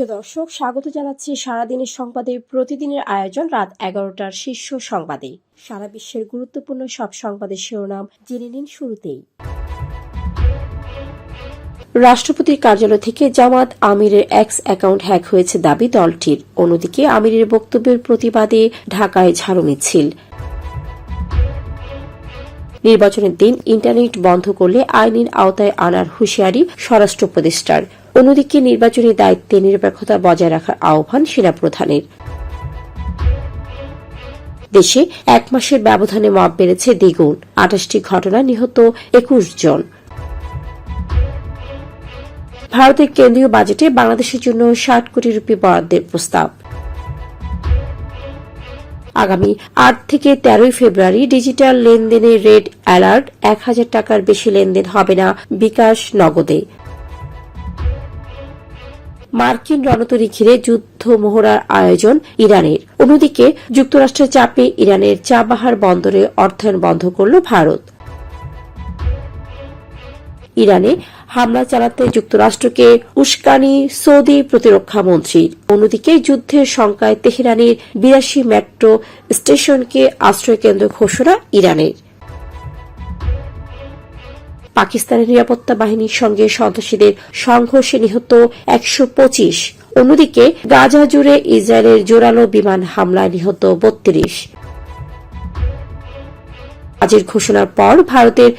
প্রিয় দর্শক, স্বাগত জানাচ্ছি সারাদিনের সংবাদে। প্রতিদিনের আয়োজন রাত এগারোটার শীর্ষ সংবাদে। সারা বিশ্বের গুরুত্বপূর্ণ সব সংবাদের শিরোনাম জেনে নিন শুরুতেই। রাষ্ট্রপতির কার্যালয় থেকে জামাত আমিরের এক্স অ্যাকাউন্ট হ্যাক হয়েছে দাবি দলটির। অন্যদিকে আমিরের বক্তব্যের প্রতিবাদে ঢাকায় ঝাড়ু মিছিল। নির্বাচনের দিন ইন্টারনেট বন্ধ করলে আইনের আওতায় আনার হুঁশিয়ারি স্বরাষ্ট্র উপদেষ্টার। অন্যদিকে নির্বাচনী দায়িত্বে নিরপেক্ষতা বজায় রাখার আহ্বান সেনাপ্রধানের। দেশে এক মাসের ব্যবধানে মব বেড়েছে দ্বিগুণ। আঠাশটি ঘটনায় নিহত একুশ জন। ভারতের কেন্দ্রীয় বাজেটে বাংলাদেশের জন্য ষাট কোটি রুপি বরাদ্দের প্রস্তাব। আগামী আট থেকে তেরোই ফেব্রুয়ারি ডিজিটাল লেনদেনে রেড অ্যালার্ট, এক হাজার টাকার বেশি লেনদেন হবে না, বিকাশ নগদে। মার্কিন রণতরী ঘিরে যুদ্ধ মোহরার আয়োজন ইরানের। অন্যদিকে, যুক্তরাষ্ট্রের চাপে ইরানের চাবাহার বন্দরে অর্থায়ন বন্ধ করল ভারত। ইরানে হামলা চালাতে যুক্তরাষ্ট্রকে উস্কানি সৌদি প্রতিরক্ষা মন্ত্রীর অন্যদিকে, যুদ্ধের শঙ্কায় তেহরানের বিরাশি মেট্রো স্টেশনকে আশ্রয়কেন্দ্র ঘোষণা ইরানের। পাকিস্তানের নিরাপত্তা বাহিনীর সঙ্গে সন্ত্রাসীদের সংঘর্ষে নিহত একশো পঁচিশ। অন্যদিকে গাজা জুড়ে ইসরায়েলের জোরালো বিমান হামলায় নিহত বত্রিশ। আজের ঘোষণার পর ভারতের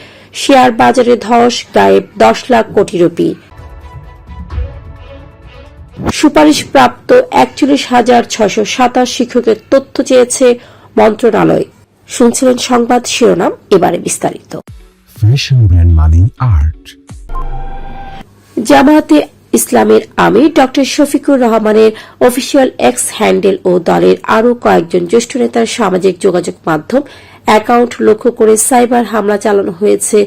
শেয়ার বাজারে ধস, গায়েব দশ লাখ কোটি রুপি। সুপারিশপ্রাপ্ত একচল্লিশ হাজার ছয়শো সাতাশ শিক্ষকের তথ্য চেয়েছে মন্ত্রণালয়। শুনছিলেন সংবাদ শিরোনাম, এবারে বিস্তারিত। ফ্যাশন ব্র্যান্ড মানি আর্ট জামায়াতে ইসলামের আমির ডক্টর শফিকুর রহমানের অফিসিয়াল এক্স হ্যান্ডেল ও দলের আরও কয়েকজন জ্যেষ্ঠ নেতার সামাজিক যোগাযোগ মাধ্যম অ্যাকাউন্ট লক্ষ্য করে সাইবার হামলা চালানো হয়েছে,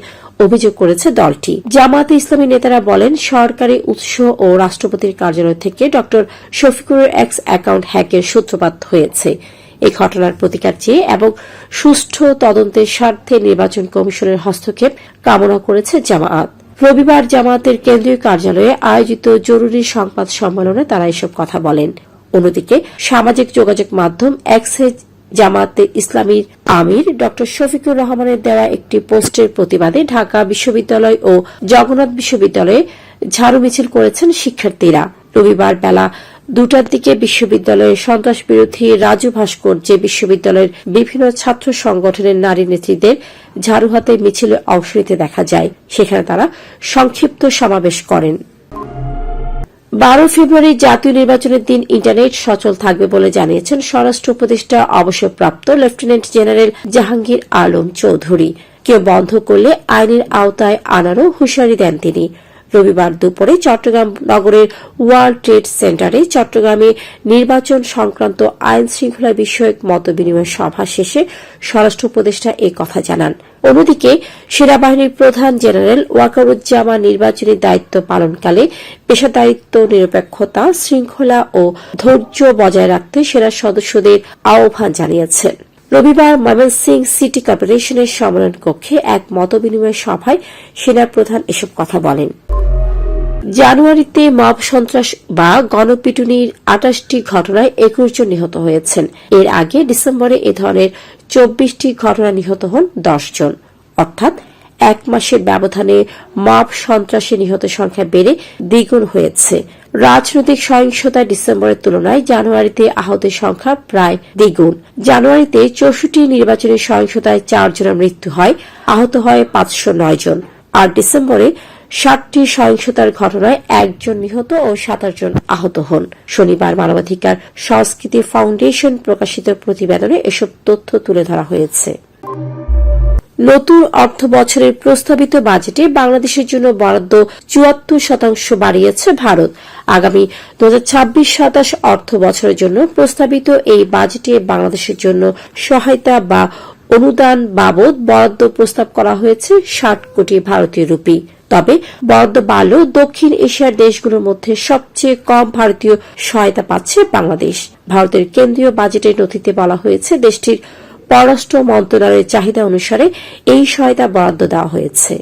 অভিযোগ করেছে দলটি। জামায়াতে ইসলামী নেতারা বলেন, সরকারি উৎস ও রাষ্ট্রপতির কার্যালয় থেকে ডক্টর শফিকুরের এক্স অ্যাকাউন্ট হ্যাকের সূত্রপাত হয়েছে। এই ঘটনার প্রতিকার চেয়ে এবং সুষ্ঠু তদন্তের স্বার্থে নির্বাচন কমিশনের হস্তক্ষেপ কামনা করেছে জামায়াত। রবিবার জামায়াতের কেন্দ্রীয় কার্যালয়ে আয়োজিত জরুরি সংবাদ সম্মেলনে তারা এসব কথা বলেন। অন্যদিকে সামাজিক যোগাযোগ মাধ্যম এক্সেজ জামায়াতে ইসলামীর আমির ড. শফিকুর রহমানের দেওয়া একটি পোস্টের প্রতিবাদে ঢাকা বিশ্ববিদ্যালয় ও জগন্নাথ বিশ্ববিদ্যালয়ে ঝাড়ু মিছিল করেছেন শিক্ষার্থীরা। রবিবার বেলা দুটার দিকে বিশ্ববিদ্যালয়ের সন্ত্রাস বিরোধী রাজু ভাস্কর যে বিশ্ববিদ্যালয়ের বিভিন্ন ছাত্র সংগঠনের নারী নেত্রীদের ঝাড়ু হাতে মিছিলে অংশ নিতে দেখা যায়। সেখানে তারা সংক্ষিপ্ত সমাবেশ করেন। বারো ফেব্রুয়ারি জাতীয় নির্বাচনের দিন ইন্টারনেট সচল থাকবে বলে জানিয়েছেন স্বরাষ্ট্র উপদেষ্টা, অবসরপ্রাপ্ত লেফটেন্যান্ট জেনারেল জাহাঙ্গীর আলম চৌধুরী। কেউ বন্ধ করলে আইনের আওতায় আনারও হুঁশিয়ারি দেন তিনি। রবিবার দুপুরে চট্টগ্রাম নগরের ওয়ার্ল্ড ট্রেড সেন্টারে চট্টগ্রামে নির্বাচন সংক্রান্ত আইন শৃঙ্খলা বিষয়ক মতবিনিময় সভা শেষে স্বরাষ্ট্র উপদেষ্টা এ কথা জানান। অন্যদিকে সেনাবাহিনীর প্রধান জেনারেল ওয়াকারুজ্জামান নির্বাচনী দায়িত্ব পালনকালে পেশাদারিত্ব, নিরপেক্ষতা, শৃঙ্খলা ও ধৈর্য বজায় রাখতে সেনা সদস্যদের আহ্বান জানিয়েছেন রবিবার ময়মনসিং সিটি কর্পোরেশনের সম্মেলন কক্ষে এক মতবিনিময় সভায় সেনা প্রধান এসব কথা বলেন। জানুয়ারিতে মব সন্ত্রাস বা গণপিটুনির আটাশটি ঘটনায় একুশ জন নিহত হয়েছেন। এর আগে ডিসেম্বরে এ ধরনের চব্বিশটি ঘটনা নিহত হন দশ জন। অর্থাৎ এক মাসের ব্যবধানে মব সন্ত্রাসে নিহত সংখ্যা বেড়ে দ্বিগুণ হয়েছে। রাজনৈতিক সহিংসতায় ডিসেম্বরের তুলনায় জানুয়ারিতে আহতের সংখ্যা প্রায় দ্বিগুণ। জানুয়ারিতে চৌষট্টি নির্বাচনের সহিংসতায় চার জনের মৃত্যু হয়, আহত হয় পাঁচশো নয় জন। আর ডিসেম্বরে ষাটটি সহিংসতার ঘটনায় একজন নিহত ও সাতাশ জন আহত হন। শনিবার মানবাধিকার সংস্কৃতি ফাউন্ডেশন প্রকাশিত প্রতিবেদনে এসব তথ্য তুলে ধরা হয়েছে। নতুন অর্থ বছরের প্রস্তাবিত বাজেটে বাংলাদেশের জন্য বরাদ্দ চুয়াত্তর শতাংশ বাড়িয়েছে ভারত। আগামী দু সাতাশ অর্থ বছরের জন্য প্রস্তাবিত এই বাজেটে বাংলাদেশের জন্য সহায়তা বা অনুদান বাবদ বরাদ্দ প্রস্তাব করা হয়েছে ষাট কোটি ভারতীয় রুপি। তবে বরাদ্দ বাড়লেও দক্ষিণ এশিয়ার দেশগুলোর মধ্যে সবচেয়ে কম ভারতীয় সহায়তা পাচ্ছে বাংলাদেশ। ভারতের কেন্দ্রীয় বাজেটের নথিতে বলা হয়েছে, দেশটির পররাষ্ট্র মন্ত্রণালয়ের চাহিদা অনুসারে এই সহায়তা বরাদ্দ দেওয়া হয়েছে।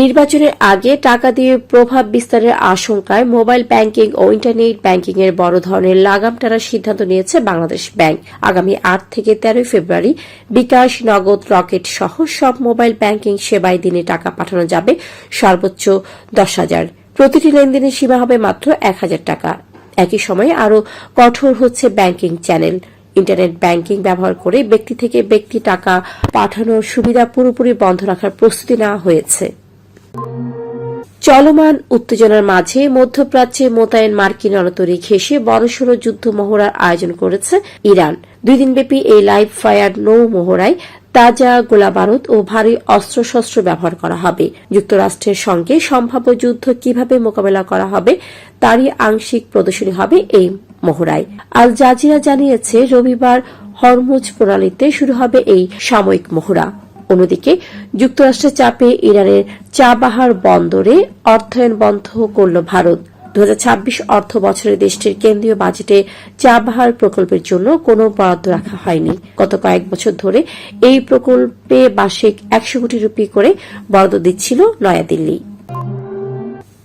নির্বাচনের আগে টাকা দিয়ে প্রভাব বিস্তারের আশঙ্কায় মোবাইল ব্যাংকিং ও ইন্টারনেট ব্যাংকিং এর বড় ধরনের লাগাম টানার সিদ্ধান্ত নিয়েছে বাংলাদেশ ব্যাংক। আগামী আট থেকে তেরোই ফেব্রুয়ারি বিকাশ, নগদ, রকেট সহ সব মোবাইল ব্যাংকিং সেবায় দিনে টাকা পাঠানো যাবে সর্বোচ্চ দশ হাজার। প্রতিটি লেনদেনের সীমা হবে মাত্র এক হাজার টাকা। একই সময়ে আরও কঠোর হচ্ছে ব্যাংকিং চ্যানেল। ইন্টারনেট ব্যাংকিং ব্যবহার করে ব্যক্তি থেকে ব্যক্তি টাকা পাঠানোর সুবিধা পুরোপুরি বন্ধ রাখার প্রস্তুতি নেওয়া হয়েছে। চলমান উত্তেজনার মাঝে মধ্যপ্রাচ্যে মোতায়েন মার্কিন রণতরী ঘেঁষে বড়সড় যুদ্ধ মহড়ার আয়োজন করেছে ইরান। দুই দিনব্যাপী এই লাইভ ফায়ার নৌ মহড়ায় তাজা গোলাবারুদ ও ভারী অস্ত্রশস্ত্র ব্যবহার করা হবে। যুক্তরাষ্ট্রের সঙ্গে সম্ভাব্য যুদ্ধ কীভাবে মোকাবেলা করা হবে, তারই আংশিক প্রদর্শনী হবে এই মহড়ায়। আল জাজিরা জানিয়েছে, রবিবার হরমুজ প্রণালীতে শুরু হবে এই সাময়িক মহড়া। অন্যদিকে, যুক্তরাষ্ট্রের চাপে ইরানের চাবাহার বন্দরে অর্থায়ন বন্ধ করল ভারত। দু হাজার ছাব্বিশ অর্থ বছরে দেশটির কেন্দ্রীয় বাজেটে চাবাহার প্রকল্পের জন্য কোনো বরাদ্দ রাখা হয়নি। গত কয়েক বছর ধরে এই প্রকল্পে বার্ষিক একশো কোটি রুপি করে বরাদ্দ দিচ্ছিল নয়াদিল্লি।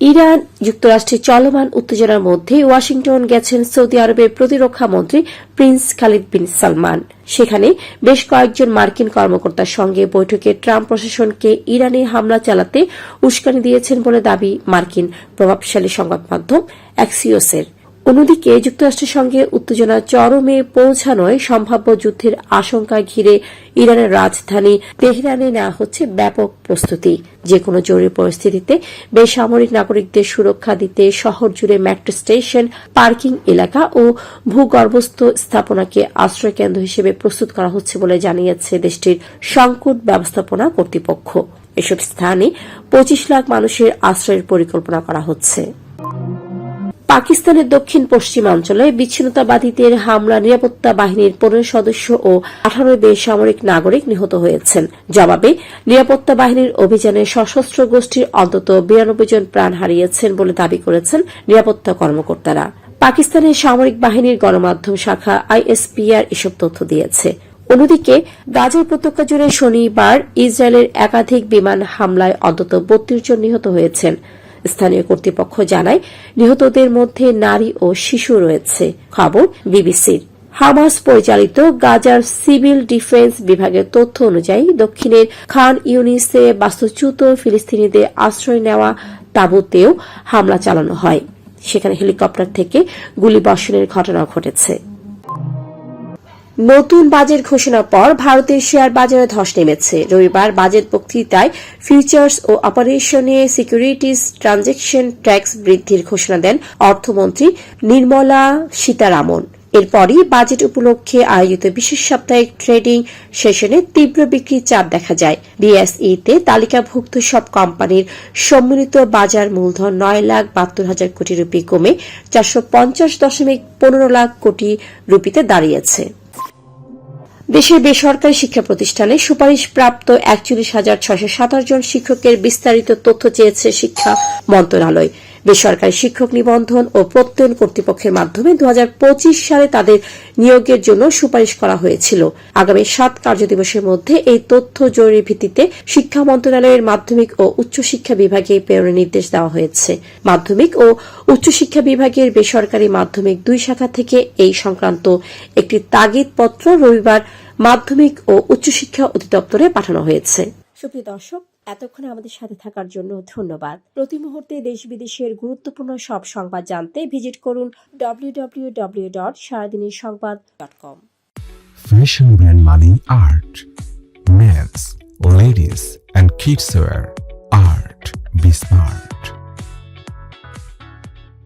ইরান যুক্তরাষ্ট্রের চলমান উত্তেজনার মধ্যে ওয়াশিংটন গেছেন সৌদি আরবের প্রতিরক্ষা মন্ত্রী প্রিন্স খালিদ বিন সালমান। সেখানে বেশ কয়েকজন মার্কিন কর্মকর্তার সঙ্গে বৈঠকে ট্রাম্প প্রশাসনকে ইরানে হামলা চালাতে উস্কানি দিয়েছেন বলে দাবি মার্কিন প্রভাবশালী সংবাদ মাধ্যম অ্যাক্সিওসের। অন্যদিকে যুক্তরাষ্ট্রের সঙ্গে উত্তেজনা চরমে পৌঁছানোয় সম্ভাব্য যুদ্ধের আশঙ্কা ঘিরে ইরানের রাজধানী তেহরানে নেওয়া হচ্ছে ব্যাপক প্রস্তুতি। যে কোনো জরুরি পরিস্থিতিতে বেসামরিক নাগরিকদের সুরক্ষা দিতে শহর জুড়ে মেট্রো স্টেশন, পার্কিং এলাকা ও ভূগর্ভস্থ স্থাপনাকে আশ্রয় কেন্দ্র হিসেবে প্রস্তুত করা হচ্ছে বলে জানিয়েছে দেশটির সংকট ব্যবস্থাপনা কর্তৃপক্ষ। এসব স্থানে পঁচিশ লাখ মানুষের আশ্রয়ের পরিকল্পনা করা হচ্ছে। পাকিস্তানের দক্ষিণ পশ্চিমাঞ্চলে বিচ্ছিন্নতাবাদীদের হামলা, নিরাপত্তা বাহিনীর পনেরো সদস্য ও আঠারো বেসামরিক নাগরিক নিহত হয়েছেন। জবাবে, নিরাপত্তা বাহিনীর অভিযানে সশস্ত্র গোষ্ঠীর অন্তত বিরানব্বই জন প্রাণ হারিয়েছেন বলে দাবি করেছেন নিরাপত্তা কর্মকর্তারা। পাকিস্তানের সামরিক বাহিনীর গণমাধ্যম শাখা আইএসপিআর এসব তথ্য দিয়েছে। অন্যদিকে গাজার উপত্যকা জুড়ে শনিবার ইসরায়েলের একাধিক বিমান হামলায় অন্তত বত্রিশ জন নিহত হয়েছেন। স্থানীয় কর্তৃপক্ষ জানায়, নিহতদের মধ্যে নারী ও শিশু রয়েছে। খবর বিবিসির। হামাস পরিচালিত গাজার সিভিল ডিফেন্স বিভাগের তথ্য অনুযায়ী দক্ষিণের খান ইউনিসে বাস্তুচ্যুত ফিলিস্তিনিদের আশ্রয় নেওয়া তাঁবুতেও হামলা চালানো হয়। সেখানে হেলিকপ্টার থেকে গুলিবর্ষণের ঘটনা ঘটেছে। নতুন বাজেট ঘোষণার পর ভারতের শেয়ার বাজারে ধস নেমেছে। রবিবার বাজেট বক্তৃতায় ফিউচার্স ও অপারেশনে সিকিউরিটিজ ট্রানজেকশন ট্যাক্স বৃদ্ধির ঘোষণা দেন অর্থমন্ত্রী নির্মলা সীতারামন। এরপরই বাজেট উপলক্ষে আয়োজিত বিশেষ সাপ্তাহিক ট্রেডিং সেশনে তীব্র বিক্রির চাপ দেখা যায়। বিএসইতে তালিকাভুক্ত সব কোম্পানির সম্মিলিত বাজার মূলধন নয় লাখ বাহাত্তর হাজার কোটি রুপি কমে চারশো পঞ্চাশ দশমিক পনেরো লাখ কোটি রুপিতে দাঁড়িয়েছে। দেশের বেসরকারি শিক্ষা প্রতিষ্ঠানে সুপারিশ প্রাপ্ত একচল্লিশ হাজার ছয়শো সাতাশ জন শিক্ষকের বিস্তারিত তথ্য চেয়েছে শিক্ষা মন্ত্রণালয়। বেসরকারি শিক্ষক নিবন্ধন ও প্রত্যয়ন কর্তৃপক্ষের মাধ্যমে দু হাজার পঁচিশ সালে তাদের নিয়োগের জন্য সুপারিশ করা হয়েছিল। আগামী সাত কার্যদিবসের মধ্যে এই তথ্য জরুরি ভিত্তিতে শিক্ষা মন্ত্রণালয়ের মাধ্যমিক ও উচ্চশিক্ষা বিভাগে প্রেরণের নির্দেশ দেওয়া হয়েছে। মাধ্যমিক ও উচ্চশিক্ষা বিভাগের বেসরকারি মাধ্যমিক দুই শাখা থেকে এই সংক্রান্ত একটি তাগিদ পত্র রবিবার মাধ্যমিক ও উচ্চশিক্ষা অধিদপ্তরে পাঠানো হয়েছে। সুপ্রিয় দর্শক এতক্ষণে আমাদের সাথে থাকার জন্য ধন্যবাদ প্রতি মুহূর্তে দেশ বিদেশের গুরুত্বপূর্ণ সব সংবাদ জানতে ভিজিট করুন ডব্লিউ ডব্লিউ ডব্লিউ ডট সারাদিনের সংবাদ dot com fashion brand money art mens ladies and kids wear. Art be smart.